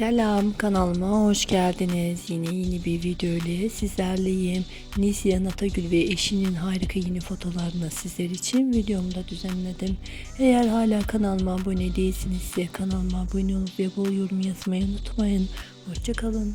Selam kanalıma hoş geldiniz. Yine yeni bir video ile sizlerleyim. Nisyan Atagül ve eşinin harika yeni fotolarını sizler için videomda düzenledim. Eğer hala kanalıma abone değilsinizse kanalıma abone olup ve bol yorum yazmayı unutmayın. Hoşçakalın.